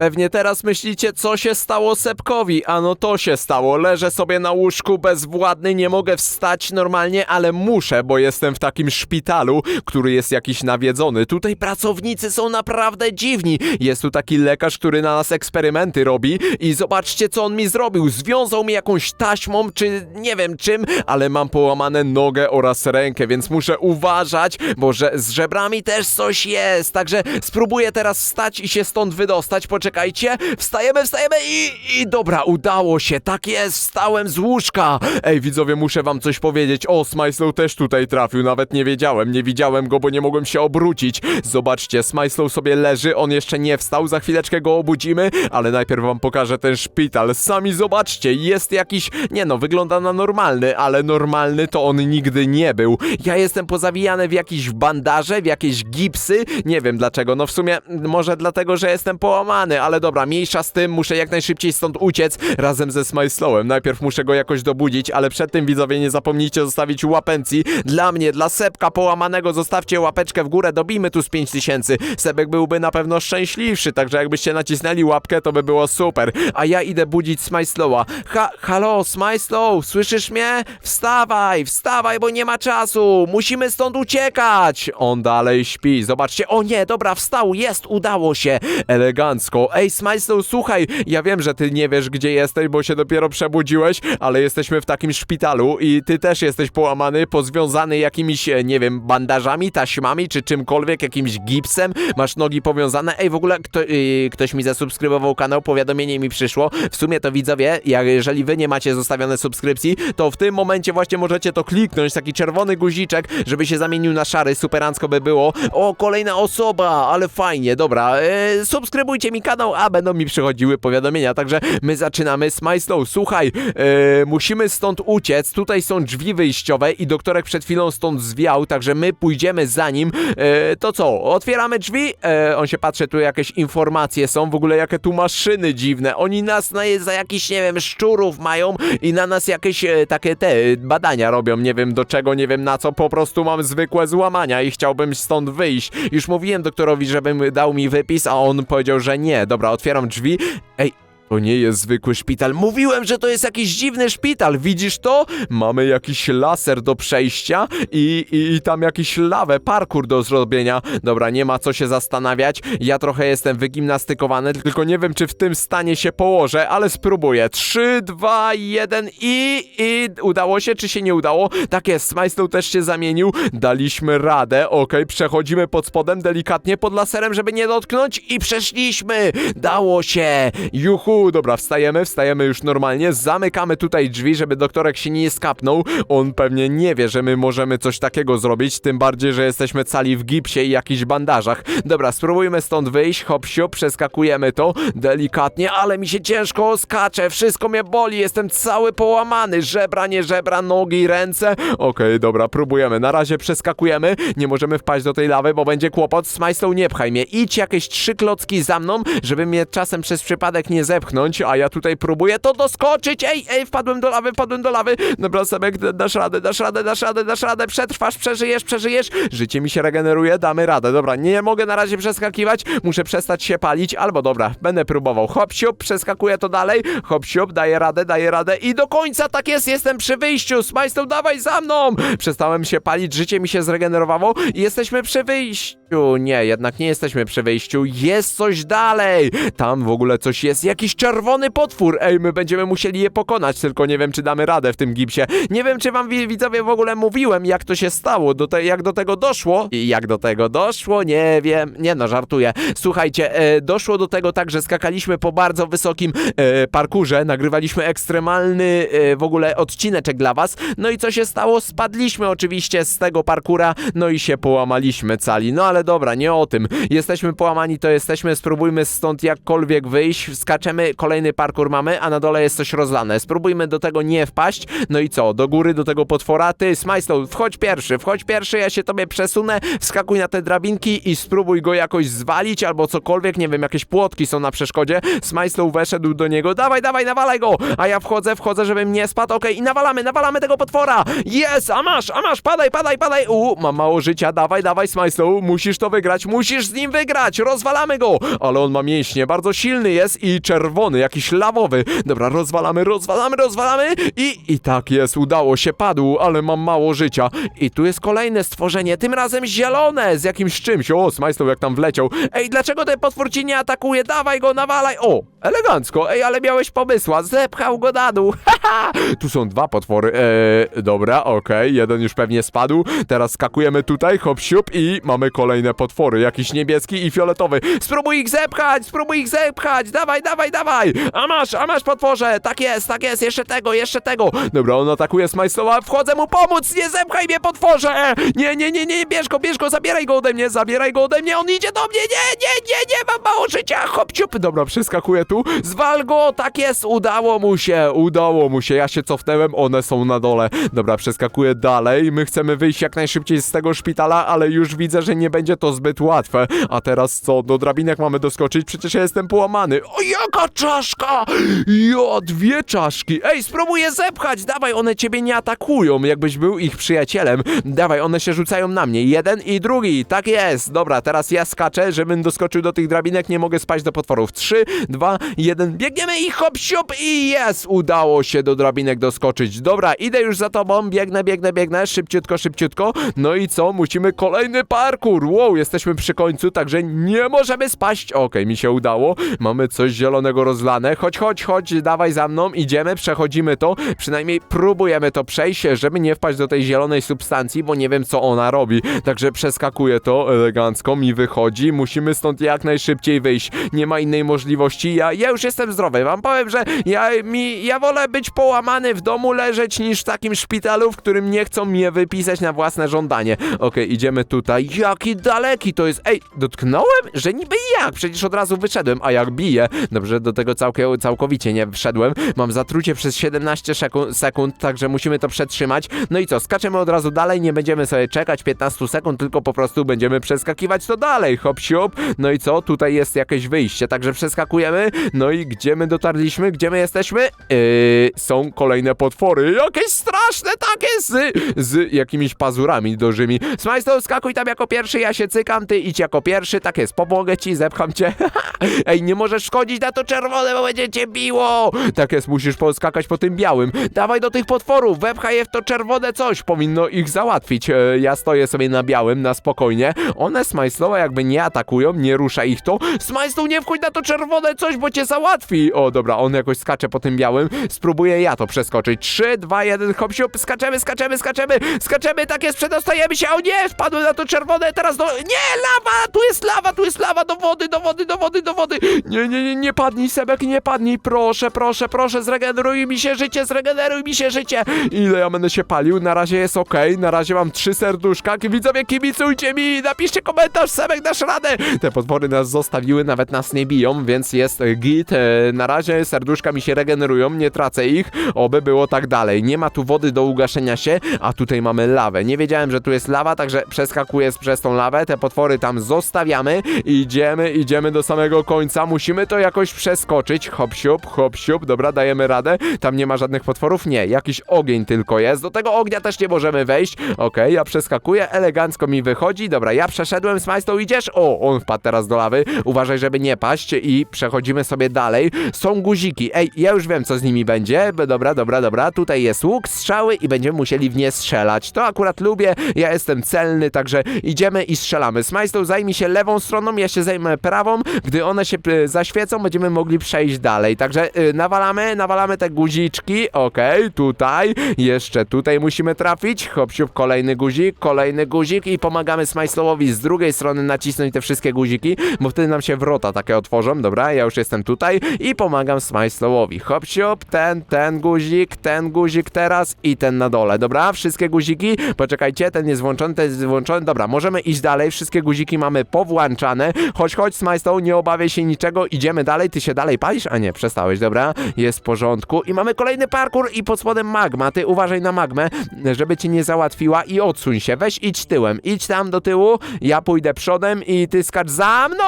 Pewnie teraz myślicie, co się stało Sepkowi. Ano to się stało. Leżę sobie na łóżku bezwładny, nie mogę wstać normalnie, ale muszę, bo jestem w takim szpitalu, który jest jakiś nawiedzony. Tutaj pracownicy są naprawdę dziwni. Jest tu taki lekarz, który na nas eksperymenty robi i zobaczcie, co on mi zrobił. Związał mi jakąś taśmą, czy nie wiem czym, ale mam połamane nogę oraz rękę, więc muszę uważać, bo że z żebrami też coś jest. Także spróbuję teraz wstać i się stąd wydostać. Poczekajcie. Wstajemy, wstajemy i, i dobra, udało się. Tak jest, wstałem z łóżka. Ej, widzowie, muszę wam coś powiedzieć. O, Smajslow też tutaj trafił. Nawet nie wiedziałem, nie widziałem go, bo nie mogłem się obrócić. Zobaczcie, Smajslow sobie leży, on jeszcze nie wstał. Za chwileczkę go obudzimy, ale najpierw wam pokażę ten szpital. Sami zobaczcie, jest jakiś, nie no, wygląda na normalny, ale normalny to on nigdy nie był. Ja jestem pozawijany w jakieś bandaże, w jakieś gipsy. Nie wiem dlaczego, no w sumie może dlatego, że jestem połamany, ale dobra, mniejsza z tym, muszę jak najszybciej stąd uciec razem ze Smajslowem. Najpierw muszę go jakoś dobudzić, ale przed tym widzowie nie zapomnijcie zostawić łapencji. Dla mnie, dla Sepka połamanego zostawcie łapeczkę w górę, dobijmy tu z 5000. Sebek byłby na pewno szczęśliwszy, także jakbyście nacisnęli łapkę, to by było super. A ja idę budzić Smajslowa. Ha, halo, Smajslow, słyszysz mnie? Wstawaj, wstawaj, bo nie ma czasu. Musimy stąd uciekać. On dalej śpi. Zobaczcie. O nie, dobra, wstał, jest, udało się. Elegancko. Ej, Smajslow, słuchaj, ja wiem, że ty nie wiesz, gdzie jesteś, bo się dopiero przebudziłeś, ale jesteśmy w takim szpitalu i ty też jesteś połamany, pozwiązany jakimiś, e, nie wiem, bandażami, taśmami, czy czymkolwiek, jakimś gipsem. Masz nogi powiązane. Ej, w ogóle kto, yy, ktoś mi zasubskrybował kanał, powiadomienie mi przyszło. W sumie to widzowie, jeżeli wy nie macie zostawione subskrypcji, to w tym momencie właśnie możecie to kliknąć, taki czerwony guziczek, żeby się zamienił na szary, superancko by było. O, kolejna osoba, ale fajnie, dobra. E, subskrybujcie mi kanał, a będą mi przychodziły powiadomienia, także my zaczynamy z Slow. Słuchaj, e, musimy stąd uciec, tutaj są drzwi wyjściowe i doktorek przed chwilą stąd zwiał, także my pójdziemy za nim. E, to co, otwieramy drzwi? E, on się patrzy, tu jakieś informacje są, w ogóle jakie tu maszyny dziwne. Oni nas na, za jakiś, nie wiem, szczurów mają i na nas jakieś e, takie te e, badania robią, nie wiem do czego, nie wiem na co, po prostu mam zwykłe złamania i chciałbym stąd wyjść. Już mówiłem doktorowi, żebym dał mi wypis, a on powiedział, że nie. Dobra, otwieram drzwi. Ej, to nie jest zwykły szpital. Mówiłem, że to jest jakiś dziwny szpital. Widzisz to? Mamy jakiś laser do przejścia i, i, i tam jakiś lawę, parkour do zrobienia. Dobra, nie ma co się zastanawiać. Ja trochę jestem wygimnastykowany, tylko nie wiem, czy w tym stanie się położę, ale spróbuję. 3, 2, 1 i... i udało się, czy się nie udało? Tak jest, Smajslow też się zamienił. Daliśmy radę, okej, przechodzimy pod spodem delikatnie pod laserem, żeby nie dotknąć i przeszliśmy. Dało się. Juhu, dobra, wstajemy, wstajemy już normalnie, zamykamy tutaj drzwi, żeby doktorek się nie skapnął. On pewnie nie wie, że my możemy coś takiego zrobić, tym bardziej, że jesteśmy cali w gipsie i jakichś bandażach. Dobra, spróbujmy stąd wyjść, hop siup, przeskakujemy to delikatnie, ale mi się ciężko skacze, wszystko mnie boli, jestem cały połamany, żebra, nie żebra, nogi, ręce. Okej, dobra, próbujemy, na razie przeskakujemy, nie możemy wpaść do tej lawy, bo będzie kłopot, Smajslow nie pchaj mnie, idź jakieś trzy klocki za mną, żeby mnie czasem przez przypadek nie zepchnąć, a ja tutaj próbuję to doskoczyć, ej, ej, wpadłem do lawy, wpadłem do lawy, dobra, Sebek, dasz radę, dasz radę, dasz radę, dasz radę, przetrwasz, przeżyjesz, przeżyjesz, życie mi się regeneruje, damy radę, dobra, nie mogę na razie przeskakiwać, muszę przestać się palić, albo dobra, będę próbował, hop, siup, przeskakuję to dalej, hop, siup, daję radę, daję radę. I do końca, tak jest, jestem przy wyjściu, Smajstow, dawaj za mną, przestałem się palić, życie mi się zregenerowało i jesteśmy przy wyjściu, nie, jednak nie jesteśmy przy wyjściu, jest coś dalej, tam w ogóle coś jest, jakiś czerwony potwór, ej, my będziemy musieli je pokonać, tylko nie wiem, czy damy radę w tym gipsie, nie wiem, czy wam wi- widzowie w ogóle mówiłem, jak to się stało, do te, jak do tego doszło. I jak do tego doszło, nie wiem, nie no, żartuję, słuchajcie, e, doszło do tego tak, że skakaliśmy po bardzo wysokim e, parkurze, nagrywaliśmy ekstremalny e, w ogóle odcineczek dla was, no i co się stało? Spadliśmy oczywiście z tego parkura, no i się połamaliśmy cali, no ale dobra, nie o tym, jesteśmy połamani, to jesteśmy, spróbujmy stąd jakkolwiek wyjść, skaczemy, kolejny parkur mamy, a na dole jest coś rozlane, spróbujmy do tego nie wpaść, no i co, do góry, do tego potwora, ty, Smajslow, wchodź pierwszy, wchodź pierwszy, ja się tobie przesunę, wskakuj na te drabinki i spróbuj go jakoś zwalić, albo cokolwiek, nie wiem, jakieś płotki są na przeszkodzie, Smajslow weszedł do niego, dawaj, dawaj, nawalaj go, a ja wchodzę, wchodzę, żebym nie spadł, okej, i nawalamy, nawalamy tego potwora, jest, a masz, a masz, padaj, padaj, padaj, u, mam mało życia, dawaj, dawaj, Smajslow, musisz musisz to wygrać, musisz z nim wygrać, rozwalamy go! Ale on ma mięśnie, bardzo silny jest i czerwony, jakiś lawowy. Dobra, rozwalamy, rozwalamy, rozwalamy i, i tak jest, udało się, padł, ale mam mało życia. I tu jest kolejne stworzenie, tym razem zielone, z jakimś czymś. O, Smajstow jak tam wleciał. Ej, dlaczego ten potwór ci nie atakuje? Dawaj go, nawalaj! O, elegancko, ej, ale miałeś pomysła, zepchał go na dół. Haha! Tu są dwa potwory, eee, dobra, okej, jeden już pewnie spadł. Teraz skakujemy tutaj, hop siup i mamy kolejne potwory, jakiś niebieski i fioletowy. Spróbuj ich zepchać, spróbuj ich zepchać, dawaj, dawaj, dawaj! A masz, a masz potworze, tak jest, tak jest, jeszcze tego, jeszcze tego. Dobra, on atakuje Smajstowa, wchodzę mu pomóc, nie zepchaj mnie potworze! Nie, nie, nie, nie, bierz go, bierz go, zabieraj go ode mnie, zabieraj go ode mnie, on idzie do mnie, nie, nie, nie, nie, mam mało życia, hop ciup. Dobra, przeskakuję tu, zwal go, tak jest, udało mu się, udało mu się, ja się cofnąłem, one są na dole. Dobra, przeskakuję dalej, my chcemy wyjść jak najszybciej z tego szpitala, ale już widzę, że nie będzie to zbyt łatwe. A teraz co, do drabinek mamy doskoczyć, przecież ja jestem połamany. O, jaka czaszka! Jo, dwie czaszki. Ej, spróbuję zepchać, dawaj, one ciebie nie atakują, jakbyś był ich przyjacielem. Dawaj, one się rzucają na mnie, jeden i drugi, tak jest. Dobra, teraz ja skaczę, żebym doskoczył do tych drabinek, nie mogę spać do potworów. Trzy, dwa, jeden, biegniemy i hop, siup i jest! Udało się do drabinek doskoczyć. Dobra, idę już za tobą, biegnę, biegnę, biegnę, szybciutko, szybciutko. No i co? Musimy kolejny parkour. Wow, jesteśmy przy końcu, także nie możemy spaść. Okej, mi się udało. Mamy coś zielonego rozlane. Chodź, chodź, chodź, dawaj za mną, idziemy, przechodzimy to. Przynajmniej próbujemy to przejść, żeby nie wpaść do tej zielonej substancji, bo nie wiem, co ona robi. Także przeskakuję to elegancko, mi wychodzi. Musimy stąd jak najszybciej wyjść. Nie ma innej możliwości. Ja, ja już jestem zdrowy. Wam powiem, że ja, mi, ja wolę być połamany w domu leżeć niż w takim szpitalu, w którym nie chcą mnie wypisać na własne żądanie. Okej, idziemy tutaj. Jaki daleki to jest. Ej, dotknąłem? Że niby jak? Przecież od razu wyszedłem, a jak bije. Dobrze, do tego całkowicie nie wszedłem. Mam zatrucie przez 17 sekund, sekund, także musimy to przetrzymać. No i co, skaczemy od razu dalej, nie będziemy sobie czekać 15 sekund, tylko po prostu będziemy przeskakiwać to dalej. Hop, siup. No i co, tutaj jest jakieś wyjście, także przeskakujemy. No i gdzie my dotarliśmy? Gdzie my jesteśmy? Yy, są kolejne potwory. Jakieś straszne takie z, z jakimiś pazurami dużymi. Smajstow, skakuj tam jako pierwszy, ja się cykam, ty idź jako pierwszy, tak jest, pomogę ci, zepcham cię. Ej, nie możesz szkodzić na to czerwone, bo będzie cię biło. Tak jest, musisz poskakać po tym białym. Dawaj do tych potworów, wepchaj je w to czerwone coś, powinno ich załatwić. E, ja stoję sobie na białym, na spokojnie. One Smajstowa jakby nie atakują, nie rusza ich to. Smajstow, nie wchodź na to czerwone coś, bo cię załatwi. O, dobra, on jakoś skacze po tym białym. Spróbuję ja to przeskoczyć. 3, 2, 1, hop, siup, skaczemy, skaczemy, skaczemy, skaczemy, tak jest, przedostajemy się, o nie, wpadłem na to czerwone, teraz do... Nie, lawa, tu jest lawa, tu jest lawa, do wody, do wody, do wody, do wody. Nie, nie, nie, nie padnij, Sebek, nie padnij, proszę, proszę, proszę, zregeneruj mi się życie, zregeneruj mi się życie. Ile ja będę się palił, na razie jest okej, na razie mam trzy serduszka, widzowie, kibicujcie mi, napiszcie komentarz, Sebek, dasz radę. Te potwory nas zostawiły, nawet nas nie biją, więc jest git, e, na razie serduszka mi się regenerują, nie tracę ich, oby było tak dalej. Nie ma tu wody do ugaszenia się, a tutaj mamy lawę. Nie wiedziałem, że tu jest lawa, także przeskakuję przez tą lawę, te potwory tam zostawiamy, idziemy, idziemy do samego końca, musimy to jakoś przeskoczyć, hop siup, hop siup, dobra, dajemy radę, tam nie ma żadnych potworów, nie, jakiś ogień tylko jest, do tego ognia też nie możemy wejść, okej, ja przeskakuję, elegancko mi wychodzi, dobra, ja przeszedłem, Smajstow, idziesz? O, on wpadł teraz do lawy, uważaj, żeby nie paść i przechodzimy sobie dalej, są guziki, ej, ja już wiem, co z nimi będzie, dobra, dobra, dobra, tutaj jest łuk, strzały i będziemy musieli w nie strzelać, to akurat lubię, ja jestem celny, także idziemy i strzelamy, Smajstow zajmij się lewą stroną, ja się zajmę prawą, gdy one się y, zaświecą, będziemy mogli przejść dalej, także y, nawalamy, nawalamy te guziczki, okej, tutaj, jeszcze tutaj musimy trafić, hop, siup, kolejny guzik, kolejny guzik i pomagamy Smajslowowi z drugiej strony nacisnąć te wszystkie guziki, bo wtedy nam się wrota takie otworzą, dobra, ja już jestem tutaj i pomagam Smajslowowi, hop, siup, ten, ten guzik, ten guzik teraz i ten na dole, dobra, wszystkie guziki, poczekajcie, ten jest włączony, ten jest włączony, dobra, możemy iść dalej, wszystkie guziki mamy powłączane, chodź, chodź Smajslow, nie obawiaj się niczego, idziemy dalej, ty się dalej palisz? A nie, przestałeś, dobra, jest w porządku i mamy kolejny parkour i pod spodem magma, ty uważaj na magmę, żeby cię nie załatwiła i odsuń się, weź idź tyłem, idź tam do tyłu, ja pójdę przodem i ty skacz za mną,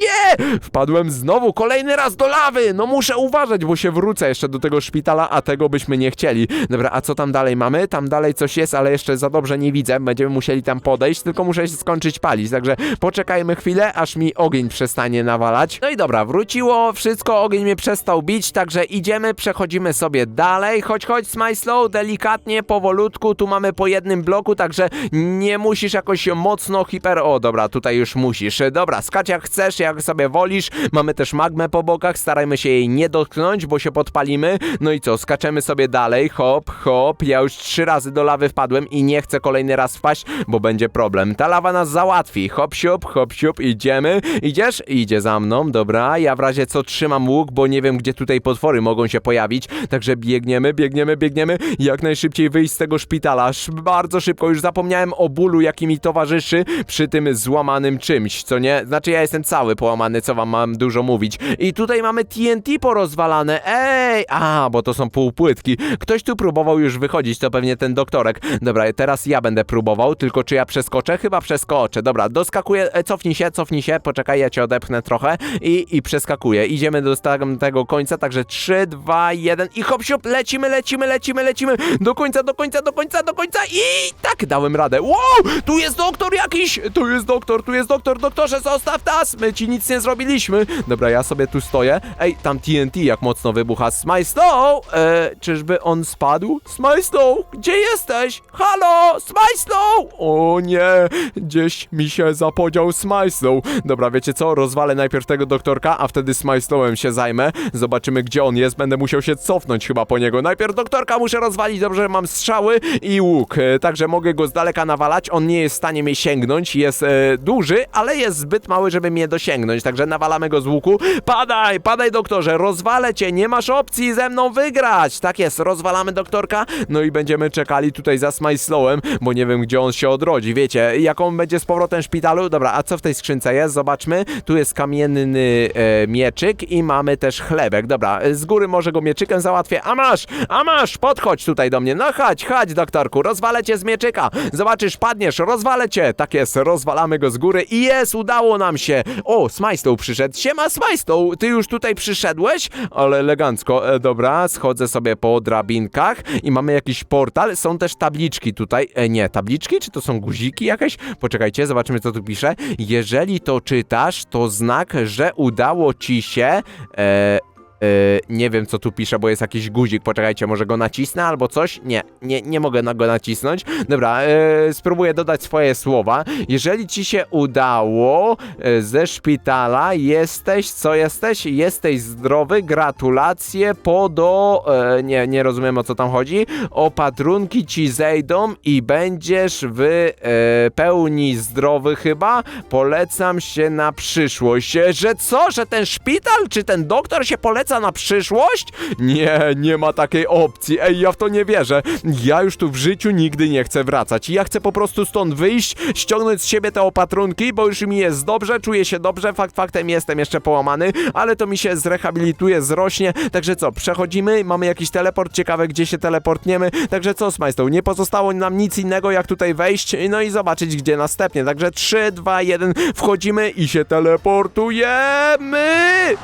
nie! Wpadłem znowu kolejny raz do lawy! No muszę uważać, bo się wrócę jeszcze do tego szpitala, a tego byśmy nie chcieli. Dobra, a co tam dalej mamy? Tam dalej coś jest, ale jeszcze za dobrze nie widzę. Będziemy musieli tam podejść, tylko muszę się skończyć palić. Także poczekajmy chwilę, aż mi ogień przestanie nawalać. No i dobra, wróciło wszystko, ogień mnie przestał bić, także idziemy, przechodzimy sobie dalej. Chodź, chodź, smile slow, delikatnie, powolutku. Tu mamy po jednym bloku, także nie musisz jakoś mocno hiper... O, dobra, tutaj już musisz. Dobra, skacz jak chcesz, jak sobie wolisz. Mamy też magmę po bokach, starajmy się jej nie dotknąć, bo się podpalimy. No i co, skaczemy sobie dalej, hop, hop. Ja już trzy razy do lawy wpadłem i nie chcę kolejny raz wpaść, bo będzie problem. Ta lawa nas załatwi. Hop, siup, hop, siup, idziemy. Idziesz? Idzie za mną, dobra. Ja w razie co trzymam łuk, bo nie wiem, gdzie tutaj potwory mogą się pojawić. Także biegniemy, biegniemy, biegniemy. Jak najszybciej wyjść z tego szpitala. Sz- Bardzo szybko, już zapomniałem o bólu, jaki mi towarzyszy przy tym złamanym czymś, co nie? Znaczy ja jestem cały połamany, co wam mam dużo mówić. I tutaj mamy TNT porozwalane. Ej! A, bo to są półpłytki. Ktoś tu próbował już wychodzić, to pewnie ten doktorek. Dobra, teraz ja będę próbował, tylko czy ja przeskoczę? Chyba przeskoczę. Dobra, doskakuję, e, cofnij się, cofnij się, poczekaj, ja cię odepchnę trochę i, i przeskakuję. Idziemy do tego końca, także 3, 2, 1 i hop, siup, lecimy, lecimy, lecimy, lecimy do końca, do końca, do końca, do końca i tak dałem radę. Wow! Tu jest doktor jakiś! Tu jest doktor, tu jest doktor, doktorze, zostaw nas! My ci nic nie zrobiliśmy. Dobra, ja sobie tu stoję. Ej, tam TNT jak mocno wybucha. Smile Snow! E, czyżby on spadł? Smile Snow! Gdzie jesteś? Halo! Smile Snow! O nie! Gdzieś mi się zapodział Snow. Dobra, wiecie co? Rozwalę najpierw tego doktorka, a wtedy Smile Snowem się zajmę. Zobaczymy, gdzie on jest. Będę musiał się cofnąć chyba po niego. Najpierw doktorka muszę rozwalić. Dobrze, mam strzały i łuk. E, także mogę go z daleka nawalać. On nie jest w stanie mnie sięgnąć. Jest e, duży, ale jest zbyt mały, żeby mnie dosięgnąć. Także nawalamy go z łuku. Padaj, padaj doktorze, rozwalę cię. Nie masz opcji ze mną wygrać. Tak jest, rozwalamy doktorka. No i będziemy czekali tutaj za Smajslowem, bo nie wiem, gdzie on się odrodzi. Wiecie, jak on będzie z powrotem szpitalu. Dobra, a co w tej skrzynce jest? Zobaczmy. Tu jest kamienny e, mieczyk i mamy też chlebek. Dobra, z góry może go mieczykiem załatwię. A masz, a masz, podchodź tutaj do mnie. No chodź, chodź doktorku, rozwalę cię z mieczyka. Zobaczysz, padniesz, rozwalę cię. Tak jest, rozwalamy go z góry i jest, udało nam się. O, Smajstow przyszedł. Siema Smajstow, ty już tutaj przyszedłeś? Ale elegancko. E, dobra, schodzę sobie po drabinkach i mamy jakiś portal. Są też tabliczki tutaj. E, nie, tabliczki? Czy to są guziki jakieś? Poczekajcie, zobaczymy co tu pisze. Jeżeli to czytasz, to znak, że udało ci się... E, E, nie wiem, co tu pisze, bo jest jakiś guzik. Poczekajcie, może go nacisnę albo coś? Nie, nie, nie mogę na go nacisnąć. Dobra, e, spróbuję dodać swoje słowa. Jeżeli ci się udało e, ze szpitala, jesteś, co jesteś? Jesteś zdrowy, gratulacje, podo... E, nie, nie rozumiem o co tam chodzi. Opatrunki ci zejdą i będziesz w pełni zdrowy chyba. Polecam się na przyszłość. Że co? Że ten szpital, czy ten doktor się poleca na przyszłość? Nie, nie ma takiej opcji. Ej, ja w to nie wierzę. Ja już tu w życiu nigdy nie chcę wracać. Ja chcę po prostu stąd wyjść, ściągnąć z siebie te opatrunki, bo już mi jest dobrze, czuję się dobrze. Fakt faktem jestem jeszcze połamany, ale to mi się zrehabilituje, zrośnie. Także co, przechodzimy, mamy jakiś teleport, ciekawe gdzie się teleportniemy. Także co, Smajstow, nie pozostało nam nic innego jak tutaj wejść, no i zobaczyć gdzie następnie. Także 3, 2, 1, wchodzimy i się teleportujemy!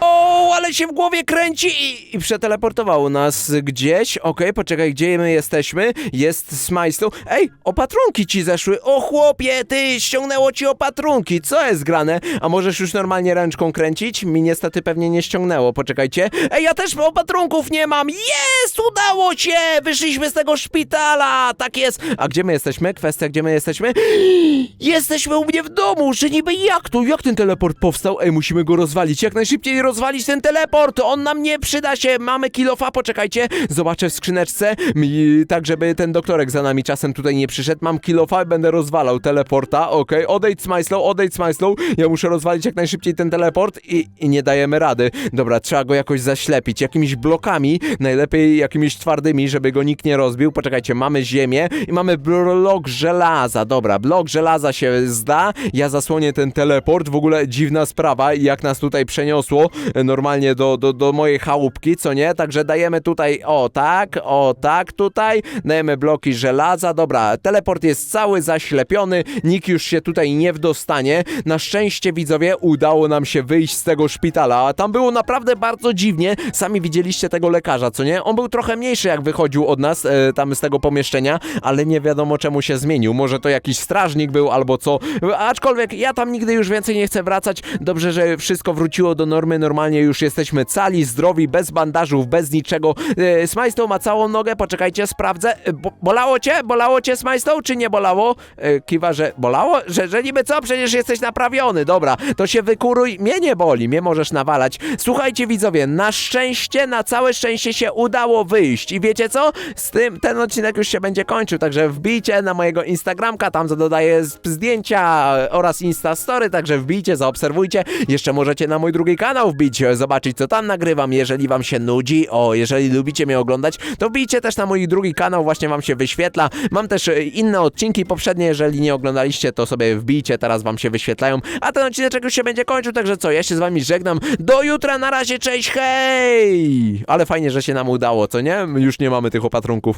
O, ale się w głowie kręci i, i przeteleportowało nas gdzieś. Okej, poczekaj, gdzie my jesteśmy? Jest Smajstow. Ej, opatrunki ci zeszły. O chłopie, ty, ściągnęło ci opatrunki. Co jest grane? A możesz już normalnie ręczką kręcić? Mi niestety pewnie nie ściągnęło. Poczekajcie. Ej, ja też opatrunków nie mam. Jest, udało się! Wyszliśmy z tego szpitala. Tak jest. A gdzie my jesteśmy? Kwestia, gdzie my jesteśmy? Jesteśmy u mnie w domu, że niby jak to? Jak ten teleport powstał? Ej, musimy go rozwalić. Jak najszybciej rozwalić ten teleport. On nam nie przyda się. Mamy kilofa, poczekajcie. Zobaczę w skrzyneczce. Mi, tak, żeby ten doktorek za nami czasem tutaj nie przyszedł. Mam kilofa i będę rozwalał teleporta. Okej, odejdź Smajslow, odejdź Smajslow. Ja muszę rozwalić jak najszybciej ten teleport i, i nie dajemy rady. Dobra, trzeba go jakoś zaślepić. Jakimiś blokami, najlepiej jakimiś twardymi, żeby go nikt nie rozbił. Poczekajcie, mamy ziemię i mamy blok żelaza. Dobra, blok żelaza się zda. Ja zasłonię ten teleport. W ogóle dziwna sprawa, jak nas tutaj przeniosło. Normalnie normalnie do, do, do mojej chałupki, co nie? Także dajemy tutaj, o tak, o tak tutaj, dajemy bloki żelaza, dobra, teleport jest cały zaślepiony, nikt już się tutaj nie wdostanie. Na szczęście, widzowie, udało nam się wyjść z tego szpitala, a tam było naprawdę bardzo dziwnie, sami widzieliście tego lekarza, co nie? On był trochę mniejszy, jak wychodził od nas, e, tam z tego pomieszczenia, ale nie wiadomo czemu się zmienił, może to jakiś strażnik był albo co, aczkolwiek ja tam nigdy już więcej nie chcę wracać, dobrze, że wszystko wróciło do normy, normalnie już jesteśmy cali, zdrowi, bez bandażów, bez niczego. E, Smajstow ma całą nogę, poczekajcie, sprawdzę. E, Bo, bolało cię? Bolało cię Smajstow, czy nie bolało? E, Kiwa, że bolało? Że, że niby co? Przecież jesteś naprawiony, dobra, to się wykuruj, mnie nie boli, mnie możesz nawalać. Słuchajcie widzowie, na szczęście, na całe szczęście się udało wyjść i wiecie co? Z tym ten odcinek już się będzie kończył, także wbijcie na mojego Instagramka, tam dodaję zdjęcia oraz Instastory, także wbijcie, zaobserwujcie. Jeszcze możecie na mój drugi kanał wbić, zobaczyć co tam nagrywam, jeżeli wam się nudzi, o, jeżeli lubicie mnie oglądać, to wbijcie też na mój drugi kanał, właśnie wam się wyświetla. Mam też e, inne odcinki poprzednie, jeżeli nie oglądaliście, to sobie wbijcie, teraz wam się wyświetlają. A ten odcinek już się będzie kończył, także co, ja się z wami żegnam. Do jutra, na razie, cześć, hej! Ale fajnie, że się nam udało, co nie? Już nie mamy tych opatrunków.